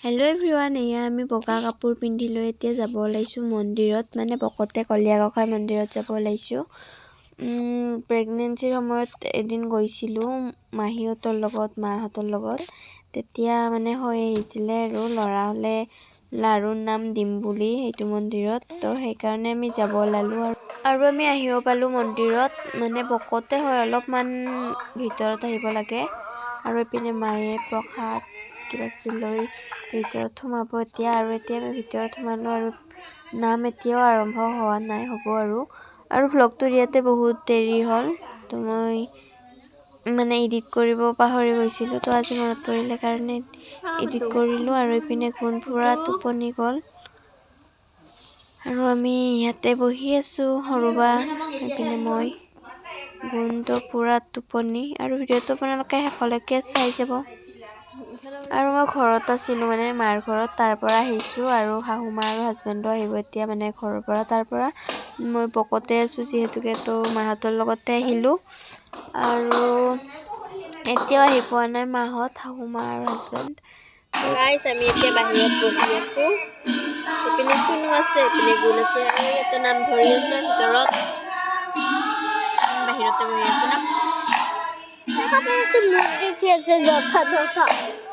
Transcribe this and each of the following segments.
Hello' everyone এয়া আমি বগা কাপোৰ পিন্ধি লৈ এতিয়া যাব ওলাইছোঁ মন্দিৰত মানে ভকতে কলীয়া গোঁসাই মন্দিৰত যাব ওলাইছোঁ। প্ৰেগনেঞ্চিৰ সময়ত এদিন গৈছিলোঁ মাহীহঁতৰ লগত মাহঁতৰ লগত। তেতিয়া মানে হৈ আহিছিলে আৰু ল'ৰা হ'লে লাৰুৰ নাম দিম বুলি সেইটো মন্দিৰত তো সেইকাৰণে আমি যাব ওলালোঁ আৰু। আৰু আমি আহিব পালোঁ মন্দিৰত মানে ভকতে হয় অলপমান ভিতৰত আহিব লাগে। আৰু এইপিনে মায়ে প্ৰসাদ কিবা কিবি লৈ ভিতৰত সোমাব এতিয়া আৰু এতিয়া আমি ভিতৰত সোমালোঁ আৰু নাম এতিয়াও আৰম্ভ হোৱা নাই, হ'ব আৰু। আৰু ভ্লগটো ইয়াতে বহুত দেৰি হ'ল, তো মই মানে এডিট কৰিব পাহৰি গৈছিলোঁ, তো আজি মনত পৰিলে কাৰণে এডিট কৰিলোঁ আৰু এইপিনে গুণ ফুৰা টোপনি গ'ল। আৰু আমি ইয়াতে বহি আছোঁ সৰুবা এইপিনে মই। গুণটো পূৰা টোপনি, আৰু ভিডিঅ'টো আপোনালোকে শেষলৈকে চাই যাব। আৰু মই ঘৰত আছিলোঁ মানে মাৰ ঘৰত তাৰ পৰা আহিছোঁ আৰু শাহু মা আৰু হাজবেণ্ডো আহিব এতিয়া মানে ঘৰৰ পৰা। তাৰ পৰা মই পকতে আছোঁ যিহেতুকে তো মাহঁতৰ লগতে আহিলোঁ। আৰু এতিয়াও আহি পোৱা নাই মাহঁত শাহু মা আৰু হাজবেণ্ড আমি এতিয়া বাহিৰত বহি আছোঁ। এইপিনে চুনু আছে এইপিনে গুণ আছে আৰু ইয়াতে নাম ধৰি আছে ভিতৰত। বাহিৰতে বহি আছোঁ না। দেখি আছে যথা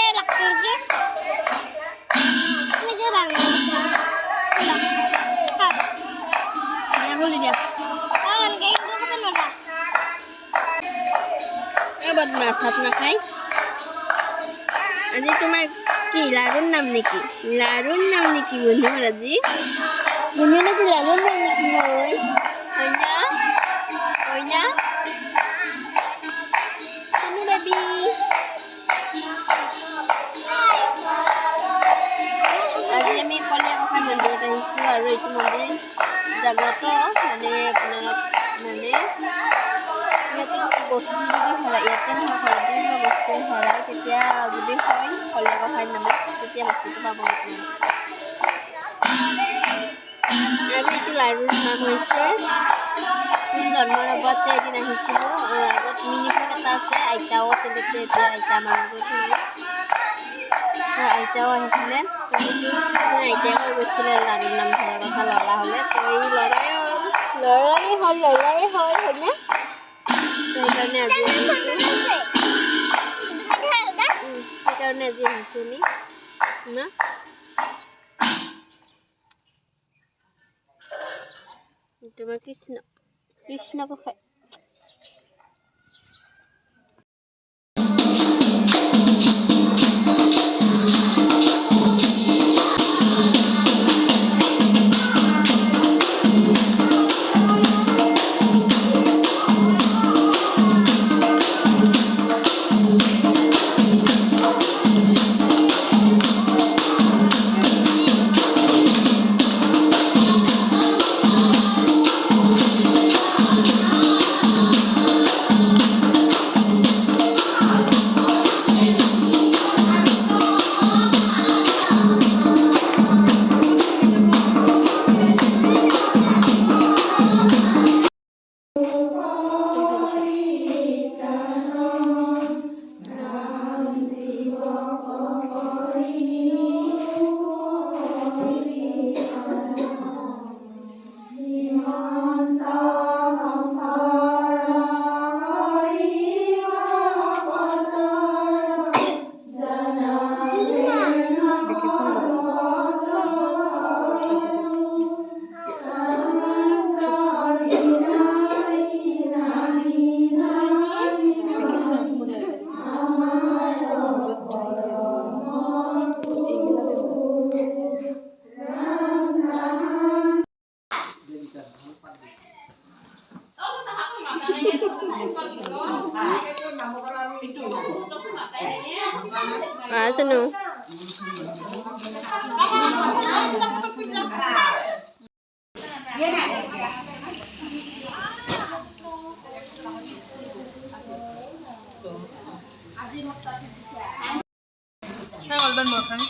এই লাগছে নেকি তুমি যে বদমাছ ভাত নাখাই আজি তোমাৰ কি লাৰুৰ নাম নেকি? লাৰুৰ নাম নেকি গুণৰ আজি? গুণৰ আজি লাৰুৰ নাম নেকি নহয় হয় না হয় না আমি কলীয়া গোঁসাই মন্দিৰত আহিছোঁ আৰু এইটো মন্দিৰ জাগ্ৰত মানে আপোনালোক মানে ইয়াতে বস্তু যদি হেৰাই ইয়াতে নহয় ঘৰত কিবা বস্তু হেৰাই তেতিয়া যদি হয় কলীয়া গোঁসাইৰ নামত তেতিয়া বস্তুটো পাব আৰু এইটো লাৰুৰ নাম হৈছে মোৰ জন্মৰ আগতে এদিন আহিছিলোঁ আগত মিনি এটা আছে, আইতাও আছে তেতিয়া এতিয়া আইতা আমাৰ লগত আইতাও সেইটো মানে গৈছিলে লাৰুৰ নাম ধৰাৰ কথা ল'ৰা হ'লে তো এই ল'ৰাই হ'ল ল'ৰাই হ'ল ল'ৰাই হ'ল হয়নে? তো সেইকাৰণে আজি উম, সেইকাৰণে আজি আমি। না? তোমাৰ কৃষ্ণ কৃষ্ণ গোসাঁই। আছে নো হ্যাঁ অল্পের মোট খান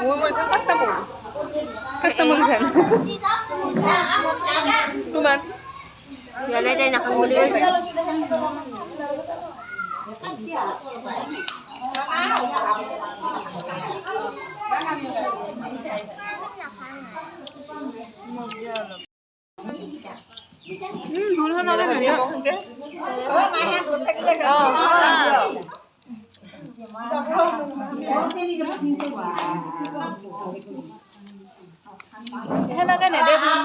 ওই বলছেন খাট্টা মোট খাট্টা খান তোমার Lalagay na kang muli. হুম ভুল হলো না সেনেকে নেদে মোৰ এটা